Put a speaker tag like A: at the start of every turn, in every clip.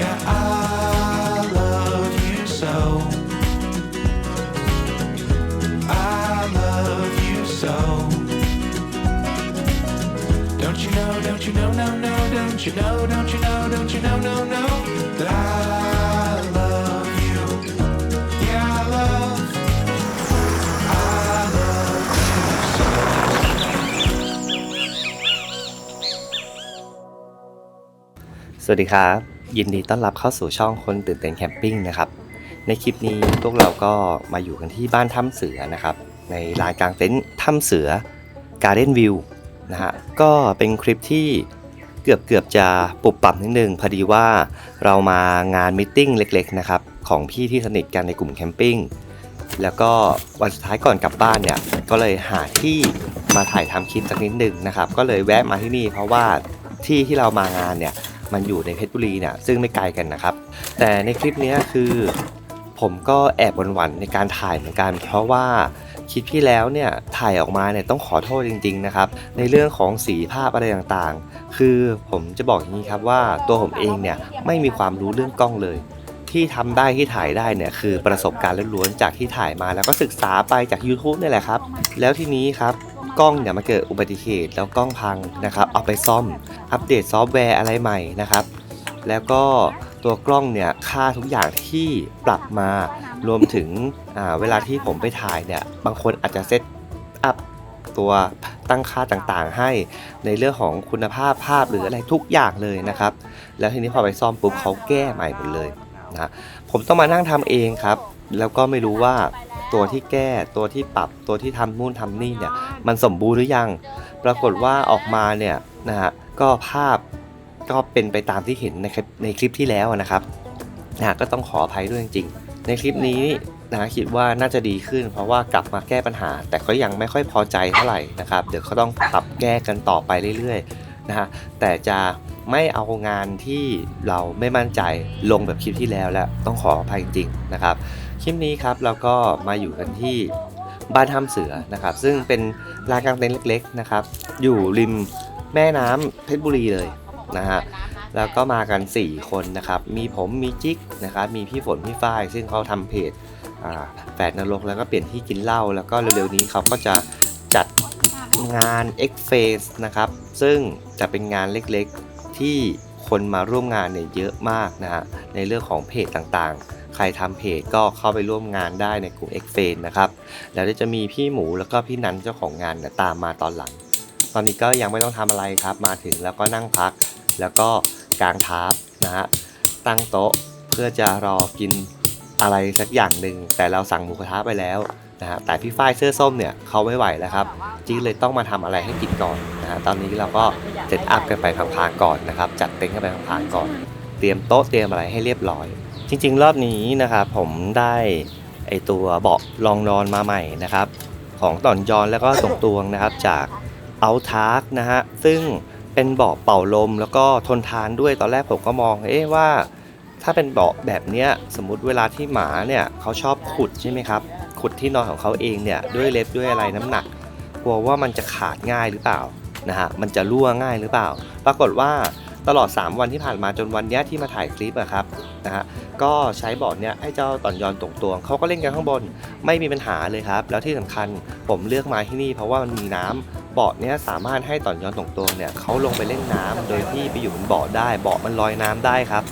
A: Yeah, I love you so. I love you so. Don't you know, don't you know, no, no, don't you know, don't you know, don't you know, no, no, that I love you. Yeah, I love, I love you so.
B: สวัสดีครับ ยินดีต้อนรับเข้าสู่ช่องคนตื่นเต้นแคมปิ้งนะครับ ในคลิปนี้พวกเราก็มาอยู่กันที่บ้านถ้ำเสือนะครับ ในลานกลางเต็นท์ถ้ำเสือ Garden View นะฮะก็เป็นคลิปที่เกือบเกือบจะปรับปรับนิดนึงพอดีว่าเรามางานมิทติ้งเล็กๆนะครับของพี่ที่สนิทกันในกลุ่มแคมปิ้งแล้วก็วันสุดท้ายก่อนกลับบ้านเนี่ยก็เลยหาที่มาถ่ายทำคลิปสักนิดนึงนะครับ ก็เลยแวะมาที่นี่เพราะว่าที่ที่เรามางานเนี่ย มันอยู่ในเพชรบุรีเนี่ยซึ่งไม่ไกลกันนะครับ แต่ในคลิปนี้คือ ผมก็แอบหวั่นๆในการถ่ายเหมือนกัน เพราะว่าคลิปที่แล้วเนี่ยถ่ายออกมาเนี่ยต้องขอโทษจริง ๆนะครับ ในเรื่องของสีภาพอะไรต่างๆ คือผมจะบอกอย่างนี้ครับว่าตัวผมเองเนี่ยไม่มีความรู้เรื่องกล้องเลยที่ทำได้ที่ถ่ายได้เนี่ยคือประสบการณ์ล้วนๆจากที่ถ่ายมาแล้วก็ศึกษาไปจาก YouTube นี่แหละครับ แล้วทีนี้ครับ กล้องเนี่ยมาเกิดอุบัติเหตุแล้วกล้องพังนะครับ เอาไปซ่อมอัปเดตซอฟต์แวร์อะไรใหม่นะครับ แล้วก็ตัวกล้องเนี่ยค่าทุกอย่างที่ปรับมารวมถึงเวลาที่ผมไปถ่ายเนี่ยบางคนอาจจะเซตอัพตัวตั้งค่าต่างๆ ให้ในเรื่องของคุณภาพภาพหรืออะไรทุกอย่างเลยนะครับ แล้วทีนี้พอไปซ่อมปุ๊บเขาแก้ใหม่หมดเลยนะผมต้องมานั่งทำเองครับ แล้วก็ไม่รู้ว่า ตัวที่แก้ตัวที่ปรับตัวที่ทำนู่นทำนี่เนี่ยมันสมบูรณ์หรือยัง ปรากฏว่าออกมาเนี่ยนะฮะก็ภาพก็เป็นไปตามที่เห็นในคลิปในคลิปที่แล้วนะครับนะฮะก็ต้องขออภัยด้วยจริงๆในคลิปนี้นะฮะคิดว่าน่าจะดีขึ้น เพราะว่ากลับมาแก้ปัญหา แต่ก็ยังไม่ค่อยพอใจเท่าไหร่นะครับ เดี๋ยวเขาต้องปรับแก้กันต่อไปเรื่อยๆนะฮะแต่จะ ไม่เอางานที่เราไม่มั่นใจลงแบบคลิปที่แล้วแล้วต้องขออภัยจริงๆนะครับ คลิปนี้ครับเราก็มาอยู่กันที่บ้านถ้ำเสือนะครับ ซึ่งเป็นลานกลางเต็นท์เล็กๆนะครับ อยู่ริมแม่น้ำเพชรบุรีเลยนะฮะแล้วก็มากัน 4 คนนะครับ มีผมมีจิ๊กนะครับ มีพี่ฝนพี่ฝ้าย ซึ่งเขาทำเพจแฝดนรกแล้วก็เปลี่ยนที่กินเหล้าแล้วก็เร็วๆนี้เขาก็จะจัดงาน X Face นะครับ ซึ่งจะเป็นงานเล็ก ที่คนมาร่วมงานเนี่ยเยอะมากนะฮะในเรื่องของเพจต่างๆ ใครทำเพจก็เข้าไปร่วมงานได้ในกลุ่ม X f a n นะครับแล้วจะมีพี่หมูแล้วก็พี่นันเจ้าของงานเนี่ยตามมาตอนหลัง ตอนนี้ก็ยังไม่ต้องทำอะไรครับ มาถึงแล้วก็นั่งพัก แล้วก็กางทาร์ปนะฮะตั้งโต๊ะเพื่อจะรอกินอะไรสักอย่างหนึ่งแต่เราสั่งหมูกระทะไปแล้ว นะฮะแต่พี่ฝ้ายเสื้อส้มเนี่ยเขาไม่ไหวแล้วครับจีเลยต้องมาทำอะไรให้กินก่อนนะฮะตอนนี้เราก็เซตอัพกันไปพังๆก่อนนะครับจัดเต็นท์กันไปพังๆก่อน เตรียมโต๊ะเตรียมอะไรให้เรียบร้อย จริง ๆ รอบนี้นะครับผมได้ไอตัวเบาะรองนอนมาใหม่นะครับ ของต่อนยอนแล้วก็ตรงตวงนะครับจากเอาทาร์กนะฮะซึ่งเป็นเบาะเป่าลมแล้วก็ทนทานด้วยตอนแรกผมก็มองเอ๊ะว่าถ้าเป็นเบาะแบบเนี้ยสมมุติเวลาที่หมาเนี่ยเขาชอบขุดใช่ไหมครับ ขุดที่นอนของเขาเองเนี่ยด้วยเล็บด้วยอะไรน้ำหนัก กลัวว่ามันจะขาดง่ายหรือเปล่านะฮะมันจะรั่วง่ายหรือเปล่า ปรากฏว่าตลอด 3 วันที่ผ่านมาจนวันนี้ที่มาถ่ายคลิปอะครับนะฮะก็ใช้เบาะเนี้ยให้เจ้าต่อนยอนตรงตัวเขาก็เล่นกันข้างบนไม่มีปัญหาเลยครับ แล้วที่สำคัญผมเลือกมาที่นี่เพราะว่ามันมีน้ำเบาะเนี้ยสามารถให้ต่อนยอนตรงตัวเนี่ยเขาลงไปเล่นน้ำโดยที่ไปอยู่บนเบาะได้เบาะมันลอยน้ำได้ครับ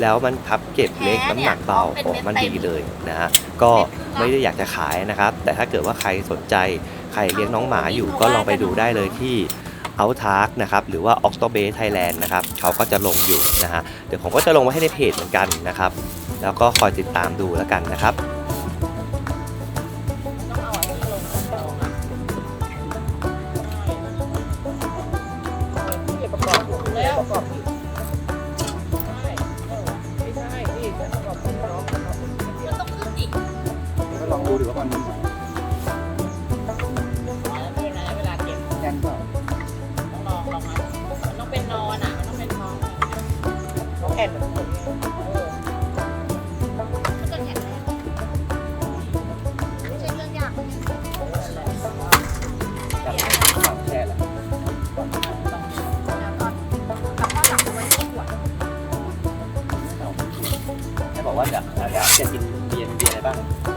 B: แล้วมันพับเก็บเล็กน้ำหนักเบาโอ้มันดีเลยนะฮะก็ไม่ได้อยากจะขายนะครับ แต่ถ้าเกิดว่าใครสนใจใครเลี้ยงน้องหมาอยู่ก็ลองไปดูได้เลยที่เอาทาร์กนะครับหรือว่า o c t o b a s Thailand นะครับเขาก็จะลงอยู่นะฮะเดี๋ยวผมก็จะลงไว้ให้ในเพจเหมือนกันนะครับ แล้วก็คอยติดตามดูแล้วกันนะครับ
C: บี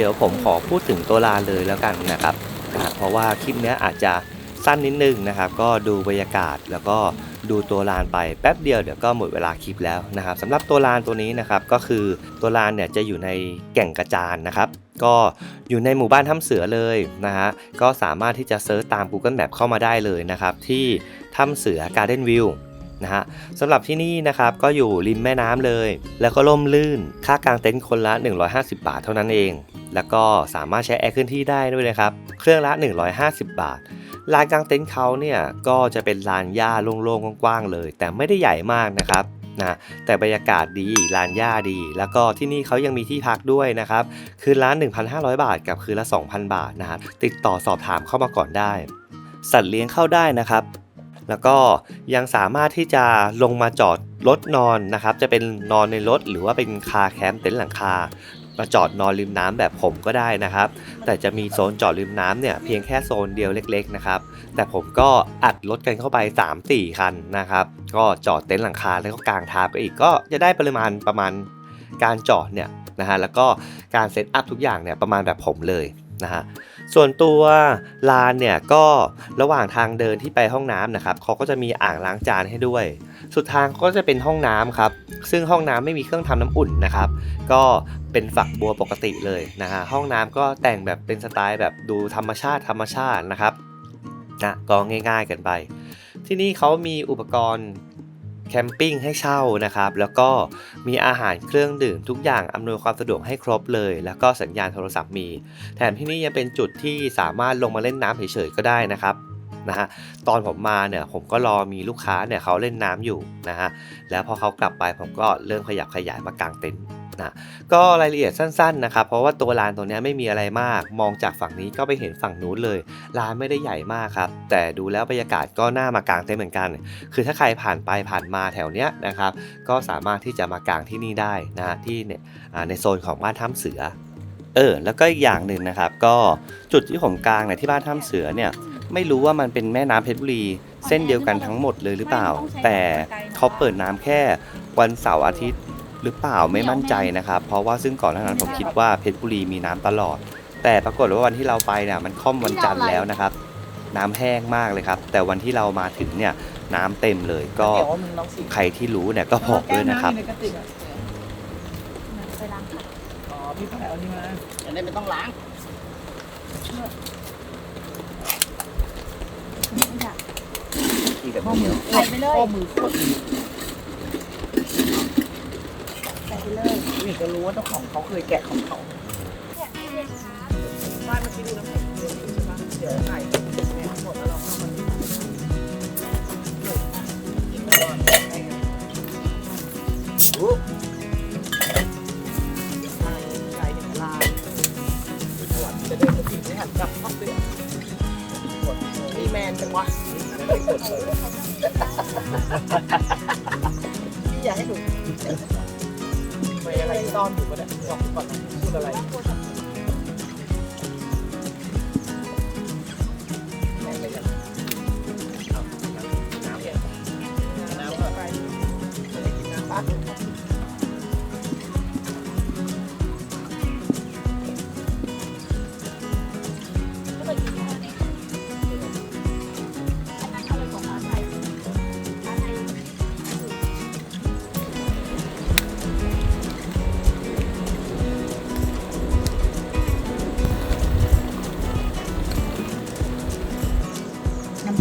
C: ดี๋
B: ยวผมขอพูดถึงตัวลานเลยแล้วกันนะครับนะเพราะว่าคลิปเนี้ยอาจจะสั้นนิดนึงนะครับ ก็ดูบรรยากาศแล้วก็ดูตัวลานไปแป๊บเดียวเดี๋ยวก็หมดเวลาคลิปแล้วนะครับสำหรับตัวลานตัวนี้นะครับก็คือตัวลานเนี่ยจะอยู่ในแก่งกระจานนะครับ ก็อยู่ในหมู่บ้านถ้ำเสือเลยนะฮะก็สามารถที่จะเซิร์ชตาม Google Map เข้ามาได้เลยนะครับ ที่ถ้ำเสือ Garden View นะฮะสำหรับที่นี่นะครับก็อยู่ริมแม่น้ำเลย แล้วก็ร่มลื่นค่ากางเต็นท์คนละ 150 บาทเท่านั้นเอง แล้วก็สามารถใช้แอร์เคลื่อนที่ได้ด้วยนะครับเครื่องละ 150 บาทลานกลางเต็นท์เขาเนี่ยก็จะเป็นลานหญ้าโล่งๆกว้างๆเลย แต่ไม่ได้ใหญ่มากนะครับนะแต่บรรยากาศดีลานหญ้าดี แล้วก็ที่นี่เขายังมีที่พักด้วยนะครับ คืนละ1,500 บาทกับคืนละ 2,000 บาทนะฮะติดต่อสอบถามเข้ามาก่อนได้ สัตว์เลี้ยงเข้าได้นะครับ แล้วก็ยังสามารถที่จะลงมาจอดรถนอนนะครับ จะเป็นนอนในรถหรือว่าเป็นคาแคมป์เต็นท์หลังคามาจอดนอนริมน้ำแบบผมก็ได้นะครับ แต่จะมีโซนจอดริมน้ำเนี่ยเพียงแค่โซนเดียวเล็กๆนะครับ แต่ผมก็อัดรถกันเข้าไป 3-4 คันนะครับ ก็จอดเต็นท์หลังคาแล้วก็กางทาไปอีกก็จะได้ปริมาณประมาณการจอดเนี่ยนะฮะแล้วก็การเซตอัพทุกอย่างเนี่ยประมาณแบบผมเลย นะฮะส่วนตัวลานเนี่ยก็ระหว่างทางเดินที่ไปห้องน้ำนะครับเขาก็จะมีอ่างล้างจานให้ด้วย สุดทางก็จะเป็นห้องน้ำครับซึ่งห้องน้ำไม่มีเครื่องทำน้ำอุ่นนะครับ ก็เป็นฝักบัวปกติเลยนะฮะห้องน้ำก็แต่งแบบเป็นสไตล์แบบดูธรรมชาติธรรมชาตินะครับนะก็ง่าย ๆ กันไป ที่นี่เขามีอุปกรณ์ แคมปิ้งให้เช่านะครับ แล้วก็มีอาหารเครื่องดื่มทุกอย่างอำนวยความสะดวกให้ครบเลย แล้วก็สัญญาณโทรศัพท์มี แถมที่นี่ยังเป็นจุดที่สามารถลงมาเล่นน้ำเฉยๆก็ได้นะครับนะฮะตอนผมมาเนี่ยผมก็รอมีลูกค้าเนี่ยเขาเล่นน้ำอยู่นะฮะแล้วพอเขากลับไปผมก็เริ่มขยับขยายมากางเต็นท์ นะ ก็รายละเอียดสั้นๆนะครับ เพราะว่าตัวลานตัวนี้ไม่มีอะไรมาก มองจากฝั่งนี้ก็ไปเห็นฝั่งนู้นเลยลานไม่ได้ใหญ่มากครับ แต่ดูแล้วบรรยากาศก็น่ามากางเต็นท์เหมือนกัน คือถ้าใครผ่านไปผ่านมาแถวเนี้ยนะครับ ก็สามารถที่จะมากางที่นี่ได้นะที่เนี่ยในโซนของบ้านถ้ำเสือเออแล้วก็อีกอย่างหนึ่งนะครับ ก็จุดที่ผมกางเนี่ยที่บ้านถ้ำเสือเนี่ยไม่รู้ว่ามันเป็นแม่น้ำเพชรบุรี เส้นเดียวกันทั้งหมดเลยหรือเปล่า แต่เขาเปิดน้ำแค่วันเสาร์อาทิตย์ หรือเปล่าไม่มั่นใจนะครับ เพราะว่าซึ่งก่อนหน้านั้นผมคิดว่าเพชรบุรีมีน้ำตลอด แต่ปรากฏว่าวันที่เราไปเนี่ยมันค่อมวันจันทร์แล้วนะครับ น้ำแห้งมากเลยครับ แต่วันที่เรามาถึงเนี่ยน้ำเต็มเลยก็
D: เดี๋ยวมึงลองสิ
B: ใครที่รู้เนี่ยก็บอกด้วยนะครับ
D: แก้วำอยู่ในกระติกอะ
C: ไปล้างค่ะ
D: อ๋อพี่แพรเอานี่มาจะได้ไม่ต้องล้าง
C: อยาก
B: อีกแบบ
D: ข้อมือ
C: ใส่ไปเลย
D: ข้อมือ โคตรดี
C: ใส่ไปเลย
D: นี่ก็รู้ว่าเจ้าของเขาเคยแกะของเขา
C: อยากให้เลยครับ
D: บ้านเมื่อกี้ดูน้ำแข็ง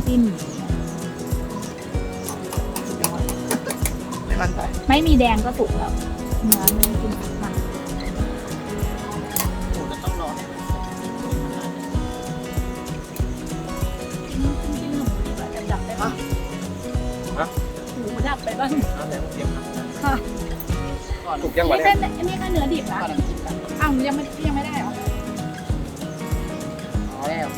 D: จิ้มไม่มั่น
C: ใจ
D: ไม่มี
C: แดงก็สุกแล้วเนื้อไม่ได้กินมัน
D: หมูจะต้องรอให้มัน
C: จิ้มหมูดีกว่าจะดับไปบ้าง
D: ฮะ
C: หมูดับไปบ้าง
D: เอาแต่เสียบครับ
C: ค่ะ
D: ก่อน
B: ถูกยังวะ
C: นี่
B: เนี่ย
C: แค่อันนี้แค่เนื้อดิบนะ
D: ก่อนน้ำจิ้มกัน
C: อ้าวยังไม่ยังไม่ได้เหรอ
D: อ๋อแล้วเดี๋ยว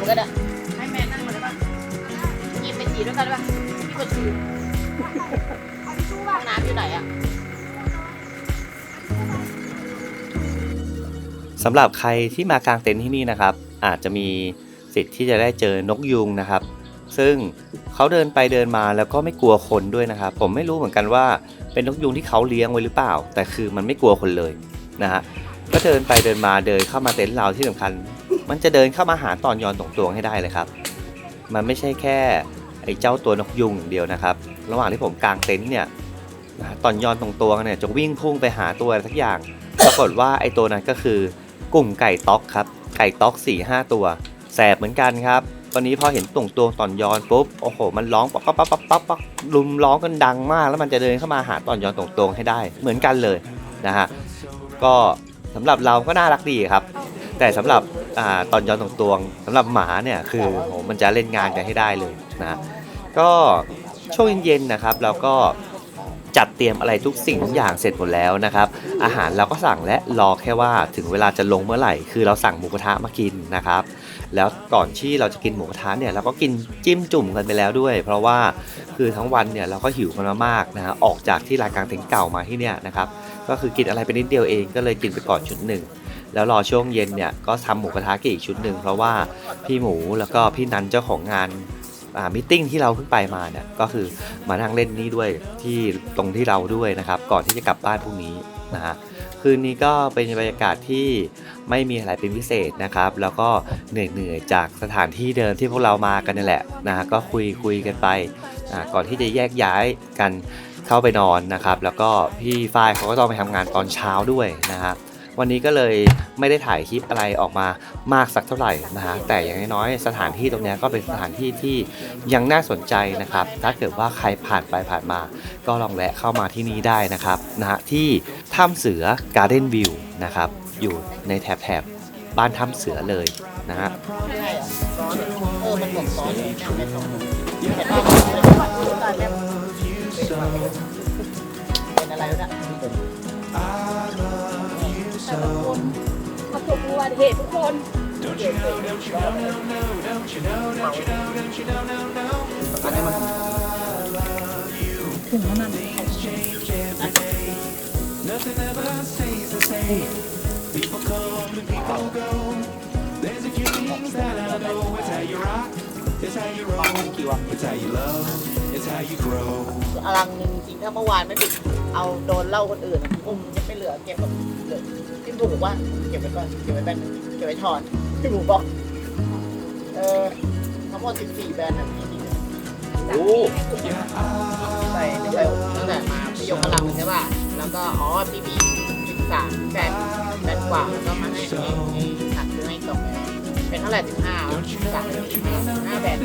E: พี่จะไปเยี่ยวเหมือนกันอะให้แม่นั่งมาเลยป่ะกินไปฉี่ด้วยกันป่ะพี่ก็ฉี่ห้องน้ำอยู่ไหนอะ
B: สำหรับใครที่มากางเต็นท์ที่นี่นะครับ อาจจะมีสิทธิ์ที่จะได้เจอนกยุงนะครับ ซึ่งเขาเดินไปเดินมาแล้วก็ไม่กลัวคนด้วยนะครับ ผมไม่รู้เหมือนกันว่าเป็นนกยุงที่เขาเลี้ยงไว้หรือเปล่า แต่คือมันไม่กลัวคนเลยนะฮะก็เดินไปเดินมาเดินเข้ามาเต็นท์เราที่สำคัญ มันจะเดินเข้ามาหาตอนยอนตรงตวงให้ได้เลยครับ มันไม่ใช่แค่ไอ้เจ้าตัวนกยุงอย่างเดียวนะครับ ระหว่างที่ผมกางเต็นท์เนี่ยตอนยอนตรงตวงเนี่ยจะวิ่งพุ่งไปหาตัวอะไรสักอย่าง ปรากฏว่าไอ้ตัวนั้นก็คือกลุ่มไก่ต๊อกครับ ไก่ต๊อก4ี่ห้าตัว แสบเหมือนกันครับ ตอนนี้พอเห็นตุ่งตวงตอนยอนปุ๊บ โอ้โห มันร้องป๊อกป๊อกป๊อกป๊อกป๊อกป๊อกลุมร้องกันดังมาก แล้วมันจะเดินเข้ามาหาตอนยอนตรงตวงให้ได้ เหมือนกันเลยนะฮะ ก็สำหรับเราก็น่ารักดีครับ แต่สำหรับอตอนย้อนตรงตวงสำหรับหมาเนี่ยคือโหมันจะเล่นงานกันให้ได้เลยนะก็ช่วงเย็นๆนะครับเราก็จัดเตรียมอะไรทุกสิ่งทุกอย่างเสร็จหมดแล้วนะครับ อาหารเราก็สั่งและรอแค่ว่าถึงเวลาจะลงเมื่อไหร่ คือเราสั่งหมูกระทะมากินนะครับ แล้วก่อนที่เราจะกินหมูกระทะเนี่ยเราก็กินจิ้มจุ่มกันไปแล้วด้วย เพราะว่าคือทั้งวันเนี่ยเราก็หิวกันมามากนะฮะออกจากที่รายการเต็นท์เก่ามาที่เนี่ยนะครับก็คือกินอะไรไปนิดเดียวเองก็เลยกินไปก่อนชุดหนึ่ง แล้วรอช่วงเย็นเนี่ยก็ทำหมูกระทะกินอีกชุดหนึ่งเพราะว่าพี่หมูแล้วก็พี่นันเจ้าของงานมิทติ้งที่เราเพิ่งไปมาเนี่ยก็คือมานั่งเล่นนี่ด้วยที่ตรงที่เราด้วยนะครับ ก่อนที่จะกลับบ้านพรุ่งนี้นะฮะคืนนี้ก็เป็นบรรยากาศที่ไม่มีอะไรเป็นพิเศษนะครับ แล้วก็เหนื่อยๆจากสถานที่เดิมที่พวกเรามากันนี่แหละนะฮะก็คุยคุยกันไปอ่าก่อนที่จะแยกย้ายกันเข้าไปนอนนะครับ แล้วก็พี่ฝ้ายเขาก็ต้องไปทำงานตอนเช้าด้วยนะฮะ วันนี้ก็เลยไม่ได้ถ่ายคลิปอะไรออกมามากสักเท่าไหร่นะฮะแต่อย่างน้อยๆสถานที่ตรงนี้ก็เป็นสถานที่ที่ยังน่าสนใจนะครับ ถ้าเกิดว่าใครผ่านไปผ่านมา ก็ลองแวะเข้ามาที่นี่ได้นะครับนะฮะที่ถ้ำเสือ Garden View นะครับอยู่ในแถบแถบบ้านถ้ำเสือเลยนะฮะ
E: เป็นอะไรวะเนี่ย
C: แต่ละคนประสบอุบัติเหตุทุกคน
A: Don't you know, don't you know, no, no, don't you know, don't you know, don't you know, no, no.
D: อันนี้มัน
C: ถึงแล้วนั่น
A: Things change every day. Nothing ever stays the same. People come and people go. There's a few things that I know. It's how you rock. It's how you
D: บาง
A: roll.
D: กี่วะ
A: It's how you love. It's how you grow.
E: อลังหนึ่งจริงถ้าเมื่อวานไม่ปิดเอาโดนเหล่าคนอื่นอะอุ้มจะไม่เหลือเก็บแบบเหลือ พี่หมูบอกว่าเก็บไว้ก่อนเก็บไว้แบนเก็บไว้ถอนพี่หมูบอกเออทั้งหมด14แบรนด์นะพี่นี่
B: โอ้
E: ใส่ใส่ตั้งแต่มาพี่ยกกำลังใช่ป่ะแล้วก็อ๋อพี่มีสิบสามแบนแบนกว่าแล้วก็มาให้ให้ให้หักซื้อให้ตกเป็นเท่าไหร่สิบห้าสามสิบห้าห้าแบน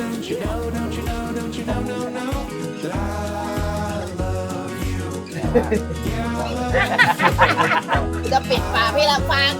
E: จะปิดฝากให้เรา
A: ฟัง